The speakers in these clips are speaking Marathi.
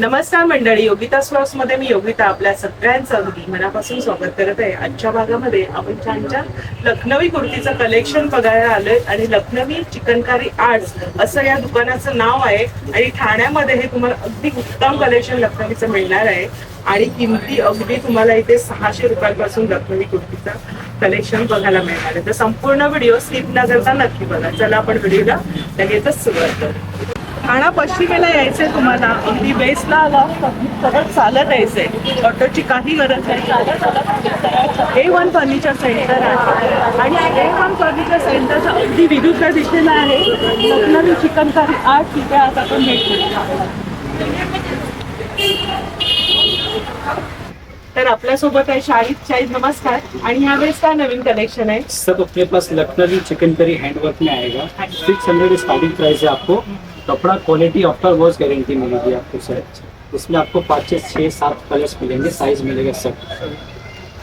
नमस्कार मंडळी योगिता स्लॉसमध्ये मी योगिता आपल्या सगळ्यांचं अगदी मनापासून स्वागत करत आहे. आजच्या भागामध्ये आपण छान छान लखनवी कुर्तीचं कलेक्शन बघायला आलोय आणि लखनवी चिकनकारी आर्ट्स असं या दुकानाचं नाव आहे आणि ठाण्यामध्ये हे तुम्हाला अगदी उत्तम कलेक्शन लखनवीचं मिळणार आहे. आणि किमती अगदी तुम्हाला इथे सहाशे रुपयांपासून लखनवी कुर्तीचं कलेक्शन बघायला मिळणार आहे. तर संपूर्ण व्हिडिओ स्किप न करता नक्की बघा. चला आपण व्हिडिओला लगेचच सुरुवात करू. ठाणा पश्चिमेला यायचंय तुम्हाला. अगदी बेसला आला. सरळ चालत यायचंय. ऑटोची काही गरज नाही. चालत आला ए वन फर्निचर सेंटर आहे. आणि ए वन फर्निचर सेंटरच्या अगदी विरुद्ध दिशेला आहे. लखनवी चिकनकारी आर्ट तिथे आज आपण भेट देतो. तर आपल्यासोबत आहे शाहिद. शाहिद नमस्कार. आणि ह्यावेळेस काय नवीन कलेक्शन आहे? सब अपने पास लखनवी चिकन करी हैंडवर्क में आएगा सिक्स हंड्रेड स्टार्टिंग प्राइस है आपको. कपड़ा क्वालिटी आफ्टर वॉश गारंटी मिलेगी आपको सर इसमें आपको पाँच से छः सात कलर्स मिलेंगे साइज मिलेगा सब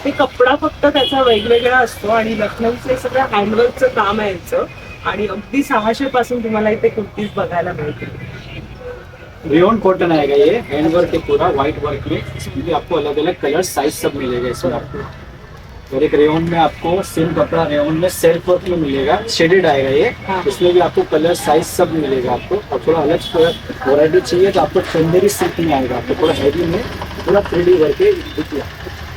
ते कपडा फक्त त्याचा वेगवेगळा असतो आणि लखनऊचं हे सगळं हँडवर्कचं काम आहे याचं. आणि अगदी सहाशे पासून तुम्हाला इथे कुर्तीज बघायला मिळतील. रेयन कॉटन आएगा ये हैंडवर्क है? पूरा व्हाइट वर्क में इसमें भी आपको अलग अलग कलर साइज सब मिलेगा इसमें आपको. और एक रेयन में आपको सेम कपड़ा रेयन में सेल्फ वर्क में मिलेगा। शेडेड आएगा ये। हाँ। इसमें भी आपको कलर साइज सब मिलेगा आपको। और थोड़ा अलग वैरायटी चाहिए तो आपको चंदेरी सिल्क में आएगा आपको। थोड़ा हैवी में पूरा थ्री डी वर्क है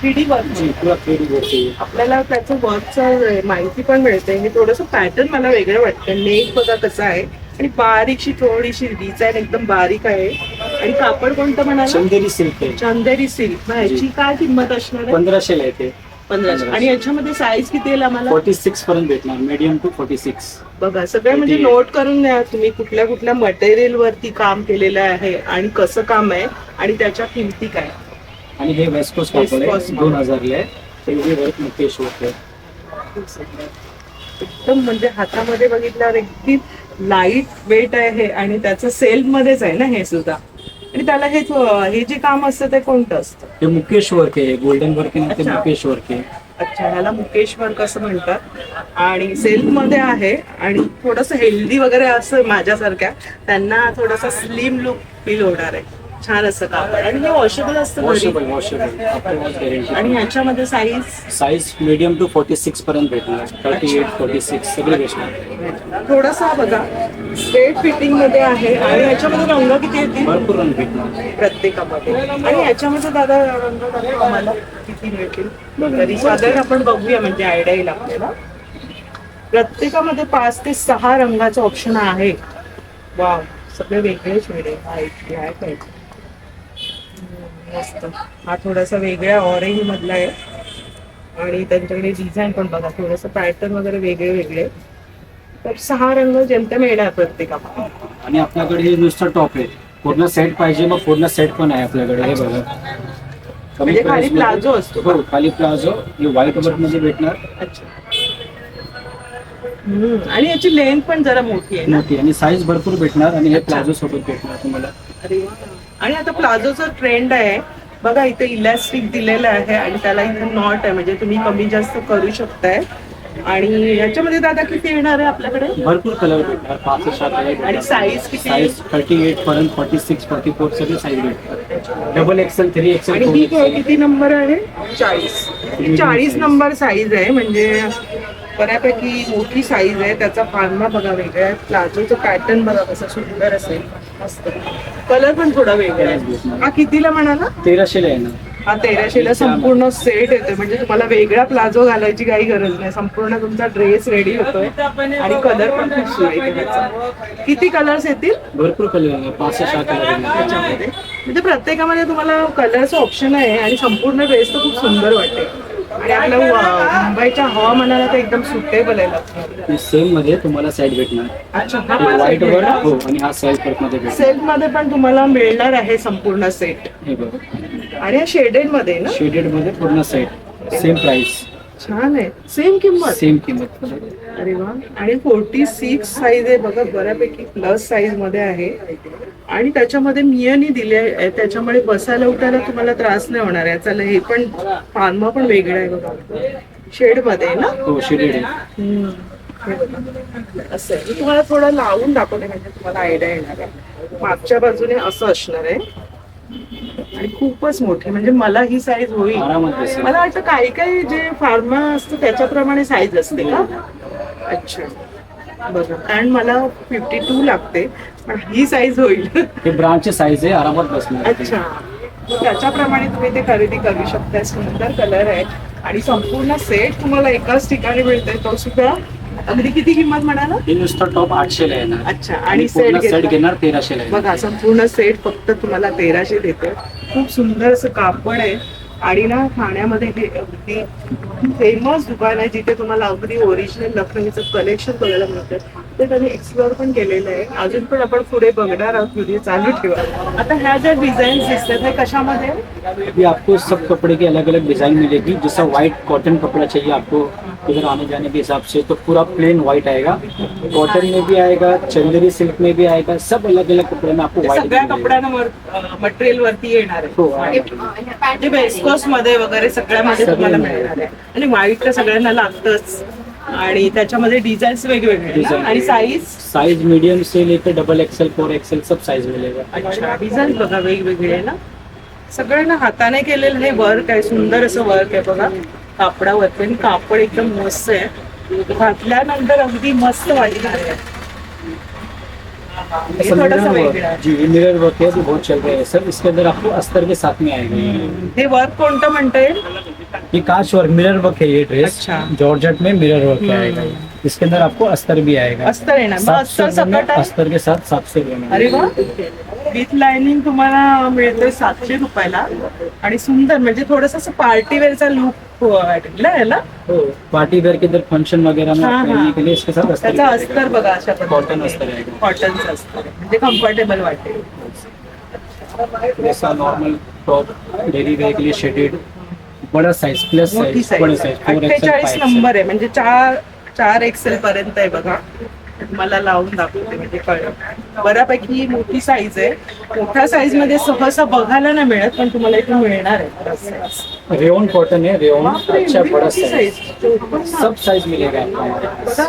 थ्री डी वर्क जी पूरा थ्री डी वर्क आपल्याला त्याचं वर्कचं माहिती पण मिळते. हे थोडंसं पॅटर्न मला वेगळं वाटतं. नेक बघा कसं आहे. आणि बारीकशी थोडीशी डिझाईन एकदम बारीक आहे. आणि कापड कोणतं म्हणाला? चंदेरी सिल्क आहे. चंदेरी सिल्क ह्याची. काय किंमत असणार पंधराशे येते. पंधराशे. आणि याच्यामध्ये साईज किती येईल आम्हाला? फोर्टी सिक्स पर्यंत भेटणार. मीडियम टू फोर्टी सिक्स बघा सगळं म्हणजे? नोट करून घ्या तुम्ही कुठल्या कुठल्या मटेरियल वरती काम केलेलं आहे आणि कसं काम आहे आणि त्याच्या किमती काय आणि हे कापड आहे Coast. दोन हजारला आहे. थ्री वर्क मुकेश आहे. एकदम म्हणजे हातामध्ये बघितल्यावर अगदी लाइट वेट आहे हे आणि त्याचं सेल मध्येच आहे ना हे सुद्धा. आणि त्याला हे हे जे काम असतं ते कोणतं असतं? हे मुकेश वर्क आहे गोल्डन वर्क आहे ते. मुकेश वर्क. आहे अच्छा ह्याला मुकेश्वर कसं म्हणतात. आणि सेल्फमध्ये आहे आणि थोडस हेल्दी वगैरे असं माझ्यासारख्या त्यांना थोडासा स्लिम लुक फील होणार आहे. छान असं कापड. आणि हे वॉशेबल असतं घरी. वॉशेबल वॉशेबल आणि गॅरंटी ह्याच्यामध्ये size size medium to forty six पर्यंत भेटणार. थर्टी एट फोर्टी सिक्स सगळे भेटणार. थोडासा बघा. स्ट्रेट फिटिंगमध्ये आहे. आणि ह्याच्यामध्ये रंग किती येतील? भरपूर रंग भेटणार. प्रत्येकामध्ये. आणि ह्याच्यामध्ये दादा रंग दाखवा आम्हाला किती मिळतील? तरी साधारण आपण बघूया म्हणजे आयडिया येईल आपल्याला. प्रत्येकामध्ये पाच ते सहा रंगाचं ऑप्शन आहे. वा सगळे वेगळे. शेड आहे व्हाईट आहे. काय मस्त हा थोडासा वेगळ्या ऑरेंज मधला आहे. आणि त्यांच्याकडे डिझाईन पण बघा थोडस पॅटर्न वगैरे वेगळे वेगळे. तर सहा रंग जेमतेम येणार प्रत्येकामध्ये आणि आपल्याकडे हे नुसतं टॉप आहे. पूर्ण सेट पाहिजे मग पूर्ण सेट पण आहे आपल्याकडे हे बघा. कमी म्हणजे खाली price मध्ये- प्लाझो असतो. हो खाली प्लाझो हे व्हाईटमध्ये भेटणार. अच्छा. हम्म, आणि याची लेंथ पण जरा मोठी आहे ना? मोठी आणि साईज भरपूर भेटणार आणि हे अच्छा. प्लाझो सोबत भेटणार तुम्हाला. अरे वा. आणि आता प्लाझोचा ट्रेंड आहे. बघा इथे इलॅस्टिक दिलेलं आहे आणि त्याला इथे नॉट आहे. म्हणजे तुम्ही कमी जास्त करू शकताय. आणि याच्यामध्ये दादा किती येणार आहे आपल्याकडे? भरपूर कलर भेटणार. पाच सात आणि size किती? साईज थर्टी एट पर्यंत फोर्टी सिक्स फोर्टी फोर सगळे साईज भेटतात डबल एक्सेल थ्री आणि ही एक्सेल किती नंबर आहे? चाळीस. चाळीस नंबर साईज आहे. म्हणजे बऱ्यापैकी मोठी साईज आहे त्याचा फार्मा बघा वेगळा आहे. प्लाझोचं पॅटर्न बघा कसं सुंदर असेल मस्त. कलर पण थोडा वेगळा आहे. हा कितीला म्हणाला? तेराशेला आहे ना. हा तेराशेला संपूर्ण सेट येतोय. म्हणजे तुम्हाला वेगळा प्लाझो घालायची काही गरज नाही. संपूर्ण तुमचा ड्रेस रेडी होतोय. आणि कलर पण खूप सुरेख किती कलर्स येतील? भरपूर कलर पाच सहा कलर म्हणजे प्रत्येकामध्ये तुम्हाला कलरचं ऑप्शन आहे आणि संपूर्ण ड्रेस तर खूप सुंदर वाटते आणि आपल्या व- मुंबईच्या हवामानाला तर एकदम सुटेबल आहे लखनऊ. सेममध्ये तुम्हाला साईड भेटणार. अच्छा हा व्हाईट वर पण हो आणि हा सेल्फमध्ये भेटणार. सेटमध्ये पण तुम्हाला मिळणार आहे संपूर्ण सेट हे बघा. आणि शेडेडमध्ये ना? शेडेडमध्ये पूर्ण सेट सेम प्राइस छान आहे. सेम किंमत. सेम किंमत. अरे वा. आणि फोर्टी सिक्स साईज आहे बघा बऱ्यापैकी प्लस साईजमध्ये आहे. आणि त्याच्यामध्ये मियनी दिले आहे. त्याच्यामुळे बसायला उठायला तुम्हाला त्रास नाही होणार याचा हे पण पानमा पण वेगळा आहे बघा. शेडमध्ये आहे ना? हो शेडेड आहे. असं आहे. मी तुम्हाला थोडं लावून दाखवते म्हणजे तुम्हाला आयडिया येणार आहे. मागच्या बाजूने असं असणार आहे. आणि खूपच मोठी म्हणजे मला ही साईज होईल. मला वाटतं काही काही जे फार्मा असतं त्याच्याप्रमाणे साईज असते का? अच्छा. बघा कारण मला फिफ्टी टू लागते पण ही साईज होईल. हे ब्रांचचे साईज आहे आरामात बसणार. अच्छा. त्याच्याप्रमाणे तुम्ही ते खरेदी करू शकता. सुंदर कलर आहे. आणि संपूर्ण सेट तुम्हाला एकाच ठिकाणी मिळतोय तो सुद्धा. अगदी किती किंमत म्हणाला? हे नुसतं टॉप आठशे ला येणार. अच्छा. आणि सेट सेट घेणार तेराशे ला बघा संपूर्ण सेट फक्त तुम्हाला तेराशे देतोय खूप सुंदर असं कापड आहे. आणि ना ठाण्यामध्ये हे अगदी फेमस दुकान आहे जिथे तुम्हाला अगदी ओरिजिनल लखनौचं कलेक्शन बघायला मिळतं. ते त्यांनी एक्सप्लोअर पण केलेलं आहे. अजून पण आपण पुढे बघणार आहोत व्हिडिओ चालू ठेवा. आता ह्या ज्या डिझाईन्स दिसतात हे कशामध्ये? अभी आपको सब कपड़े की अलग अलग डिजाइन मिलेगी. जैसा व्हाइट कॉटन कपड़ा चाहिए आपको इधर आने जाने के हिसाब से तो पूरा प्लेन व्हाइट आएगा. कॉटन में भी आएगा चंदेरी सिल्क में भी आएगा सब अलग अलग कपड़े में आपको व्हाइट सगळ्या कपड्यांवर मटेरियल वरती येणार हो, आहे. म्हणजे मध्ये वगैरे सगळ्यामध्ये तुम्हाला मिळणार आहे. आणि व्हाईट तर सगळ्यांना लागतच. आणि त्याच्यामध्ये डिझाईन्स वेगवेगळे. ना? आणि साईज साइज मीडियम से लेकर डबल एक्सएल फोर एक्सएल सब साइज मिलेगा. अच्छा डिझाईन बघा वेगवेगळे आहे ना? सगळ्यांना हाताने केलेलं हे वर्क आहे सुंदर असं वर्क आहे बघा. कापडावरती आणि कापड एकदम मस्त आहे. घातल्यानंतर अगदी मस्त वाटणार आहे. हे थोडंसं वेगळं. आहे. जी मिरर वर्क है तो बहुत चल रहा है सर इसके अंदर आपको अस्तर के साथ में आएगा. हे वर्क कोणतं म्हणता येईल? ये कांच वर्क मिरर वर्क है ये ड्रेस अच्छा। जॉर्जेट में मिरर वर्क। आएगा ये। इसके अंदर आपको अस्तर भी आएगा। अस्तर येणार मग सात अस्तर सौ में सकट आहे अस्तर के साथ सात सौ लेना अरे वा विथ लाइनिंग तुम्हाला मिळतोय सातशे रुपयाला. आणि सुंदर म्हणजे थोडस असं पार्टी वेअरचा लुक वाटला याला. हो पार्टी वेयर के इधर फंक्शन वगैरह में हाँ, आप पहनने हाँ। के लिए इसके साथ अस्तर त्याचा भी अस्तर बघा अशा कॉटन अस्तर कॉटनचं अस्तर. आहे. म्हणजे कम्फर्टेबल वाटेल. जैसा नॉर्मल टॉप डेली वेयर के लिए शेडेड बड़ा साइज प्लस मोठी साइज बड़े साईज फोर अठ्ठेचाळीस एक्सएल नंबर आहे. म्हणजे चार चार एक्सेल पर्यंत आहे बघा. मला लावून दाखवते म्हणजे कळलं. बऱ्यापैकी मोठी साईज आहे. मोठ्या साईजमध्ये सहसा बघायला नाही मिळत पण तुम्हाला इथे मिळणार आहे बराच size. रेयन कॉटन है रेयन बापरे, अच्छा एवढी बड़ा मोठी size. सब साइज मिलेगा आपको हमारे पास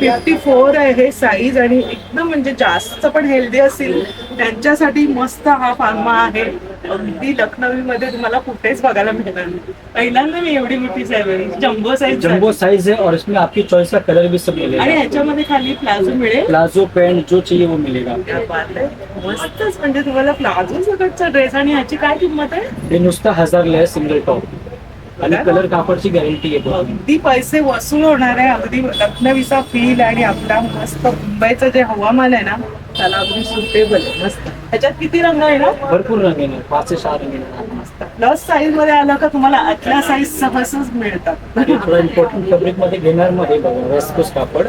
फिफ्टी फोर आहे हे साईज आणि एकदम म्हणजे जास्त पण हेल्दी असतील त्यांच्यासाठी मस्त हा फार्मा आहे. अगदी लखनवी मध्ये तुम्हाला कुठेच बघायला मिळणार नाही. पहिल्यांदा मी एवढी मोठी size jumbo size jumbo size है और इसमें आपकी चॉइस का कलर भी सब आणि मिलेगा ह्याच्यामध्ये खाली प्लाझो मिळेल? प्लाजो पैंट जो चाहिए वो मिलेगा. क्या बात आहे. मस्तच. म्हणजे तुम्हाला प्लाझो सकटचा ड्रेस आणि ह्याची काय किंमत आहे? हे नुसतं हजार आहे सिंगल टॉप आणि कलर कापडची गॅरंटी आहे अगदी पैसे वसूल होणार आहे. अगदी लखनवीचा फील आणि आपला मस्त मुंबईचं जे हवामान आहे ना त्याला अगदी सुटेबल आहे मस्त. ह्याच्यात किती रंग आहे ना? भरपूर रंग येणार पाच ते सहा रंग येणार मस्त. प्लस साईजमध्ये आलं का तुम्हाला आतल्या साईज सहजच मिळतात. हे थोडं इम्पॉर्टंट फॅब्रिकमध्ये घेणार मध्ये बघा वेस्कोस कापड.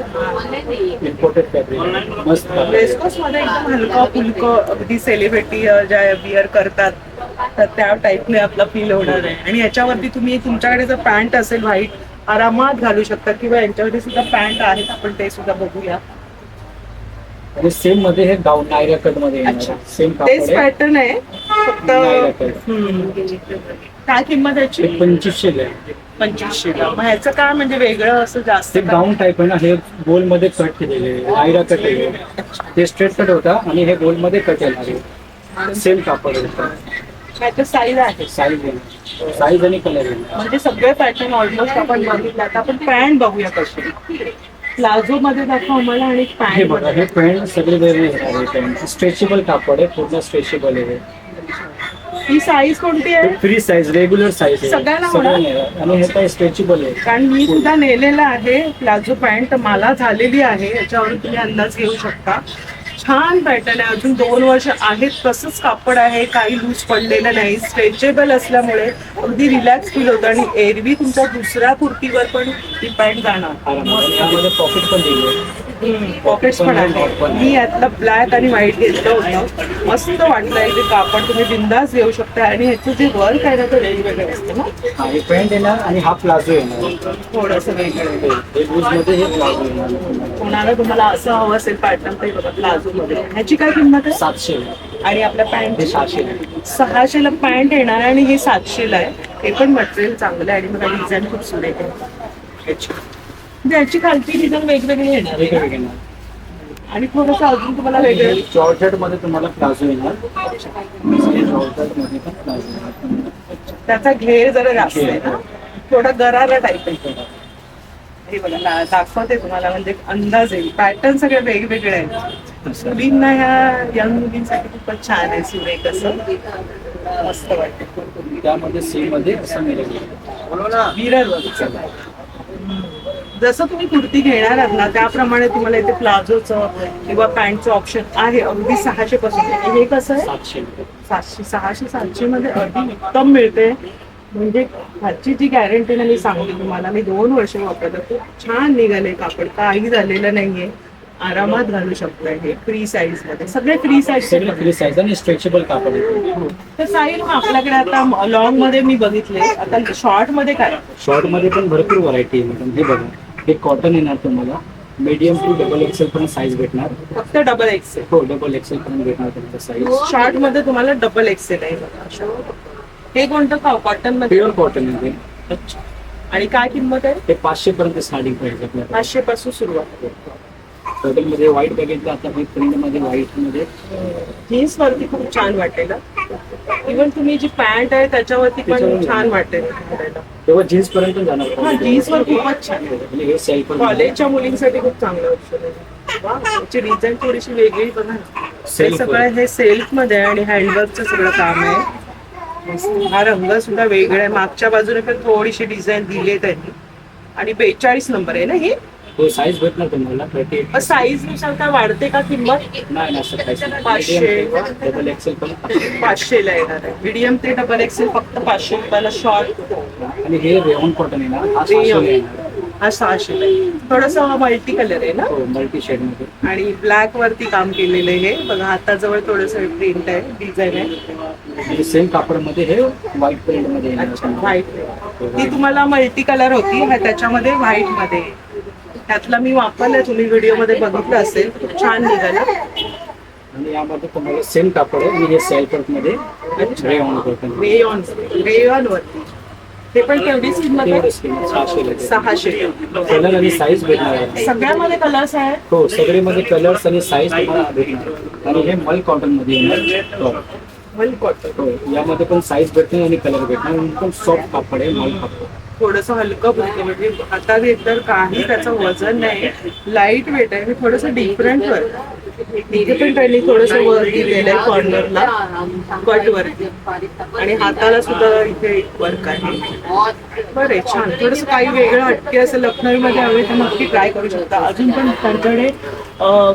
इम्पोर्टेड फॅब्रिक मस्त. कापड. वेस्कोस मध्ये एकदम हलका फुलकं अगदी सेलिब्रिटी ज्या बिअर करतात तर त्या टाईपने आपला फील होणार आहे. आणि याच्यावरती तुम्ही तुमच्याकडे जर पॅन्ट असेल व्हाईट आरामात घालू शकता किंवा यांच्यावरती सुद्धा पॅन्ट आहेत आपण ते सुद्धा बघूया. आणि सेममध्ये हे गाऊन नायरा कटमध्ये अच्छा. येणार सेम तेच कापड आहे. पॅटर्न आहे. फक्त नायरा कट हम्म. काय किंमत याची हे पंचवीसशे आहे. पंचवीसशे मग ह्याचं काय म्हणजे वेगळं असं जास्त ते काय? गाऊन टाईप आहे ना हे गोलमध्ये कट केलेले आहे. नायरा कट आहे. ते स्ट्रेट कट होता आणि हे गोलमध्ये कट येणार आहे. सेम कापड आहे ह्याचं साईज आहे. साईज साईज आणि कलर येणार म्हणजे सगळे पॅटर्न ऑलमोस्ट आपण बघितलं. आता आपण पॅन्ट बघूया कशी. प्लाझो मध्ये दाखवा आम्हाला आणि हे पॅन्ट बघा हे पॅन्ट सगळे वेगळे आहे पॅन्ट. स्ट्रेचेबल कापड आहे पूर्ण स्ट्रेचेबल आहे. ही साईज कोणती आहे? फ्री साईज रेग्युलर साईज आहे. सगळ्यांना येणार. आणि हे काय स्ट्रेचेबल आहे. कारण मी सुद्धा नेलेलं आहे प्लाझो पॅन्ट. मला झालेली आहे याच्यावरून तुम्ही अंदाज घेऊ शकता. छान पॅटर्न आहे. अजून दोन वर्ष आहेत. तसंच कापड आहे. काही लूज पडलेलं नाही. स्ट्रेचेबल असल्यामुळे अगदी रिलॅक्स फील होतं. आणि एरवी तुमच्या दुसऱ्या कुर्तीवर पण डिपेंड जाणार. प्रॉफिट पण पॉकेट्स पण आहे मी यातलं ब्लॅक आणि व्हाईट घेतलं होतं. मस्त वाटलं आहे ते कापड. तुम्ही बिंदास घेऊ शकता. आणि ह्याचं जे वर्क आहे ना ते वेगवेगळं असतं ना? पॅन्ट येणार आणि हा प्लाझो येणार. थोडंसं वेगळं. कोणाला तुम्हाला असं हवं असेल पॅटर्न ते बघा प्लाझो मध्ये ह्याची काय किंमत आहे? सातशे. आणि आपल्या पॅन्ट सहाशे सहाशेला पॅन्ट येणार आहे आणि हे सातशेला आहे. हे पण मटेरियल चांगलं आहे आणि मला डिझाईन खूप सुरेख आहे. याची म्हणजे याची खालची डिझाइन वेगवेगळी येणार. आहे वेगळे का? वेगळे येणार आणि थोडस अजून तुम्हाला वेगळं जॉर्जेटमध्ये तुम्हाला प्लाझो येणार. जॉर्जेटमध्ये पण प्लाझो येणार. त्याचा घेर जरा जास्त आहे ना? थोडा गरारा टाईप आहे हे बघा ला- दाखवते तुम्हाला म्हणजे अंदाज येईल पॅटर्न सगळे वेगवेगळे आहेत. मुलींना ह्या यंग मुलींसाठी खूपच छान आहे सुरेख असं. मस्त वाटते. त्यामध्ये सी मध्ये असं मिळेल. विरल जसं तुम्ही कुर्ती घेणार आहात ना त्याप्रमाणे तुम्हाला इथे प्लाझोचं किंवा पॅन्टचं ऑप्शन आहे अगदी सहाशे पासून. हे कसं आहे? सातशे सातशे सहाशे सातशे मध्ये अगदी उत्तम मिळते. म्हणजे ह्याची जी गॅरंटी ना मी सांगते तुम्हाला मी दोन वर्ष वापरलं खूप छान निघाले कापड. काही झालेलं नाहीये. आरामात घालू शकतोय हे. फ्री साईजमध्ये. सगळे फ्री साईज फ्री साईज आणि स्ट्रेचेबल कापड येते तर साईज आपल्याकडे आता लॉंगमध्ये मी बघितले. आता शॉर्टमध्ये काय? शॉर्टमध्ये पण भरपूर व्हरायटी आहे. मॅडम हे बघा. हे कॉटन येणार तुम्हाला. मीडियम टू डबल एक्सेल पर्यंत साईज भेटणार. फक्त डबल एक्सेल हो डबल एक्सेल पर्यंत भेटणार तुमचं साईज शॉर्टमध्ये तुम्हाला डबल एक्सेल आहे बघा. हे कोणतं का? कॉटनमध्ये? प्युअर कॉटन आहे. ते. आणि काय किंमत आहे? ते पाचशे पर्यंत स्टार्टिंग प्राइस आपल्याला पाचशे पासून सुरुवात. कॉटनमध्ये व्हाईट बघितलं आता मी प्रिंटमध्ये व्हाईटमध्ये. जीन्स वरती खूप छान वाटेल इव्हन तुम्ही जी पॅन्ट आहे त्याच्यावरती पण छान वाटेल. तेव्हा जीन्स पर्यंत जाणार. जीन्स वर खूपच छान. आहे. म्हणजे कॉलेजच्या मुलींसाठी खूप चांगलं ऑप्शन आहे. वा, याची डिझाईन थोडीशी वेगळी बघा. हे सगळं हे सेल्फमध्ये आणि हँडवर्कचं सगळं काम आहे. हा रंग सुद्धा वेगळा आहे. मागच्या बाजूने पण थोडीशी डिझाईन दिली आहे त्यांनी. आणि बेचाळीस नंबर आहे ना ही? हो साईज भेटणार तुम्हाला थर्टी एट साईजनुसार काय वाढते का किंमत? नाही पाचशे. डबल एक्सेल पण पाचशे. ला येणार आहे. मीडियम ते डबल एक्सेल फक्त पाचशे रुपयाला शॉर्ट आणि हे रेवॉन कॉटन येणार हा सहाशे येणार. हा सहाशे थोडस मल्टी कलर आहे ना? हो मल्टी शेडमध्ये. आणि ब्लॅक वरती काम केलेलं आहे हे. बघा हाताजवळ थोडस प्रिंट आहे डिझाईन आहे. आणि सेम कापडमध्ये हे व्हाईट प्रिंटमध्ये येणार अच्छा तुम्हाला. व्हाईट ती तुम्हाला मल्टी कलर होती त्याच्यामध्ये व्हाईटमध्ये. त्यातला मी वापरलाय तुम्ही व्हिडिओमध्ये बघितलं असेल. खूप छान निघालं. आणि यामध्ये तुम्हाला सेम कापड आहे. आणि हे सेल्फमध्ये कॉटन रेयॉन रेयॉन वरती. ते पण तेवढीच किंमत आहे सहाशे कलर आणि साईज भेटणार आहे. सगळ्यामध्ये कलर्स आहेत? हो सगळे मध्ये कलर्स आणि साईज तुम्हाला भेटणार आणि हे मल कॉटनमध्ये येणार हो. कॉटन हो यामध्ये पण साईज भेटणार आणि कलर भेटणार आणि एकदम सॉफ्ट कापड आहे मल कापड. थोडस हलकं फुलकं म्हणजे हातात घेतलं काही त्याचं वजन नाही. लाइट वेट आहे. थोडस डिफरंट वर इथे पण त्यांनी थोडस वरती दिलेलं आहे कॉर्नरला कट वरती आणि हाताला सुद्धा इथे वर्क आहे. बरं आहे, छान. थोडस काही वेगळं हटके असं लखनऊ मध्ये हवे तर नक्की ट्राय करू शकता. अजून पण त्यांच्याकडे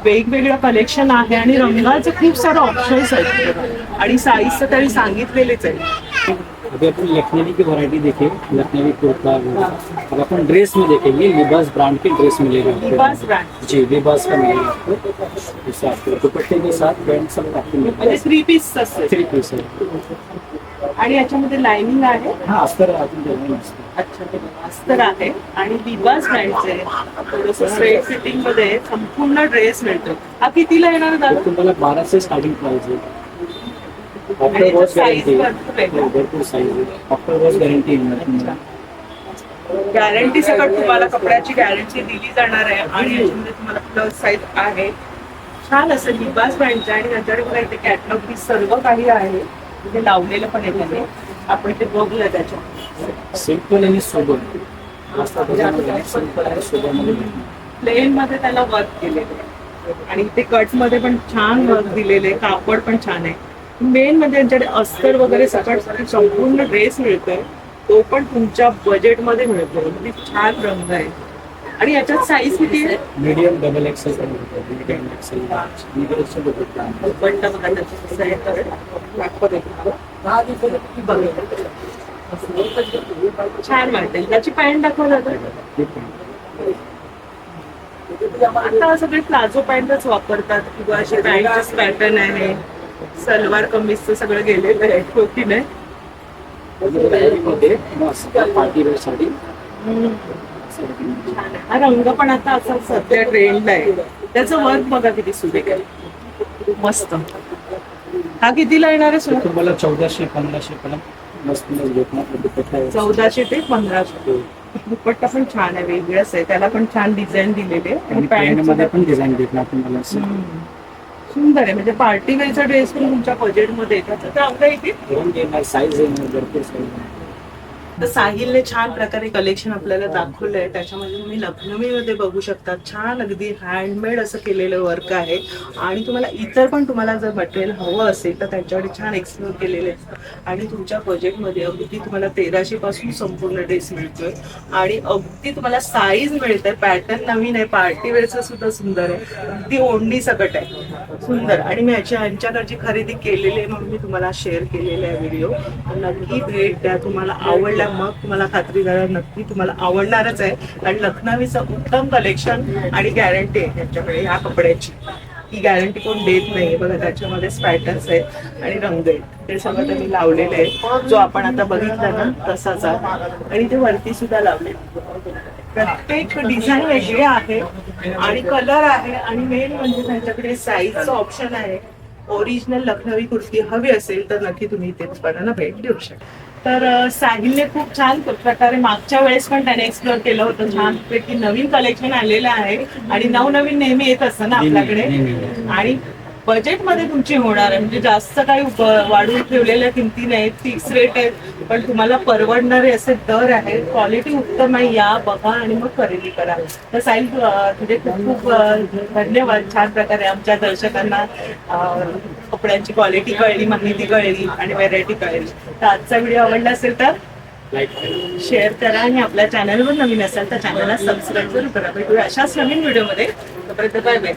वेगवेगळं कलेक्शन आहे आणि रंगाचं खूप सारे ऑप्शन्स आहेत. आणि साईज तर त्यांनी सांगितलेलेच आहे अभी अपन लखनवी की वैरायटी देखें लखनवी कुर्ता। अब अपन ड्रेस में देखेंगे लिबास ब्रांड की ड्रेस मिलेगा आपको। जी लिबास का मिलेगा आपको। जैसे आपको दुपट्टे के साथ पैंट सब आपको मिलेगा थ्री पीस थ्री पीस है आणि याच्यामध्ये लाइनिंग आहे? हाँ अस्तर अस्तर. अच्छा अस्तर आहे. आणि लिबास ब्रँडचे थोडस स्ट्रेट फिटिंगमध्ये संपूर्ण ड्रेस मिळतो. हा कितीला येणार दादा? तुम्हाला बाराशे स्टार्टिंग प्राइस आहे. आफ्टर वॉश गॅरंटी भरपूर साईज आफ्टर वॉश गॅरंटी येणार तुम्हाला गॅरंटी सकट तुम्हाला कपड्याची गॅरंटी दिली जाणार आहे आणि याच्यामध्ये तुम्हाला प्लस साईज आहे. छान असं लिबास ब्रँडचे आणि त्याच्याकडे बघा इथे कॅटलॉग ही सर्व काही आहे. इथे लावलेलं पण आहे त्याने. आपण ते बघूया त्याच्यात. सिंपल आणि भेटणार. प्लेन मध्ये. त्याला वर्क केलेलं आहे. आणि इथे कटमध्ये पण छान वर्क दिलेले कापड पण छान आहे. मेन म्हणजे त्यांच्याकडे अस्तर वगैरे सकट संपूर्ण ड्रेस मिळतोय. तो पण तुमच्या बजेटमध्ये मिळतो म्हणजे छान रंग आहे. आणि याच्यात साईज किती आहे? Medium double XL medium. छान वाटेल त्याची पॅन्ट दाखवा दादा ते पण. आता सगळे प्लाझो पॅन्टच वापरतात. किंवा असे पॅन्टच पॅटर्न आहे. सलवार कमीजचं सगळं गेलेलं आहे हो की नाही. हा रंग पण आता असा सध्या ट्रेंड आहे. त्याचं वर्क बघा किती सुरेख आहे. मस्त. हा कितीला येणार आहे सुरेख? तुम्हाला चौदाशे पंधराशे पर्यंत. चौदाशे ते पंधराशे. दुपट्टा पण छान आहे वेगळंच आहे. त्याला पण छान डिझाईन दिलेले आहे. आणि पॅन्टमध्ये पण डिझाईन भेटणार तुम्हाला. सुंदर आहे. म्हणजे पार्टी वेअरचा ड्रेस पण तुमच्या बजेटमध्ये येतात तर आपल्या इथे साईज येणार भरपूर साईज तर साहिलने छान प्रकारे कलेक्शन आपल्याला दाखवलंय. त्याच्यामध्ये तुम्ही लखनवीमध्ये बघू शकता. छान अगदी हँडमेड असं केलेलं वर्क आहे. आणि तुम्हाला इतर पण तुम्हाला जर मटेरियल हवं असेल तर त्यांच्याकडे छान एक्सप्लोर केलेले असतात आणि तुमच्या बजेटमध्ये अगदी तुम्हाला तेराशे पासून संपूर्ण ड्रेस मिळतोय. आणि अगदी तुम्हाला साईज मिळते पॅटर्न नवीन आहे. पार्टी वेअरचं सुद्धा सुंदर आहे. अगदी ओढणी सकट आहे. सुंदर. आणि मी याच्या यांच्याकडची खरेदी केलेली आहे म्हणून मी तुम्हाला शेअर केलेला आहे व्हिडिओ नक्की भेट द्या. तुम्हाला आवडला मग तुम्हाला खात्री करा नक्की तुम्हाला आवडणारच आहे. कारण लखनवीचं उत्तम कलेक्शन आणि गॅरंटी आहे त्यांच्याकडे ह्या कपड्याची. ही गॅरंटी कोण देत नाही बघा त्याच्यामध्ये पॅटर्न्स आहेत आणि रंग आहेत. ते सगळं त्यांनी लावलेले आहे. जो आपण आता बघितला ना तसाच. आणि ते वरती सुद्धा लावले प्रत्येक डिझाईन वेगळी आहे आणि कलर आहे. आणि मेन म्हणजे त्यांच्याकडे साईजचं ऑप्शन आहे. ओरिजिनल लखनवी कुर्ती हवी असेल तर नक्की तुम्ही इथे दुकानाला भेट देऊ शकता. तर साहिलने खूप छान प्रकारे मागच्या वेळेस पण त्याने एक्सप्लोर केलं होतं. छान पैकी नवीन कलेक्शन आलेलं आहे. आणि नवनवीन नेहमी येत असतं ना आपल्याकडे. आणि बजेटमध्ये तुमची होणार आहे. म्हणजे जास्त काही वाढवून ठेवलेल्या किमती नाहीत फिक्स रेट आहेत पण तुम्हाला परवडणारे असे दर आहेत. क्वालिटी उत्तम आहे या बघा आणि मग खरेदी करा. तर साईल म्हणजे खूप खूप धन्यवाद. छान प्रकारे आमच्या दर्शकांना कपड्यांची क्वालिटी कळली माहिती कळली आणि व्हेरायटी कळली. तर आजचा व्हिडिओ आवडला असेल तर लाईक शेअर करा आणि आपल्या चॅनलवर नवीन असाल तर चॅनलला सबस्क्राईब जरूर करा. भेटूया अशाच नवीन व्हिडिओमध्ये. तोपर्यंत बाय बाय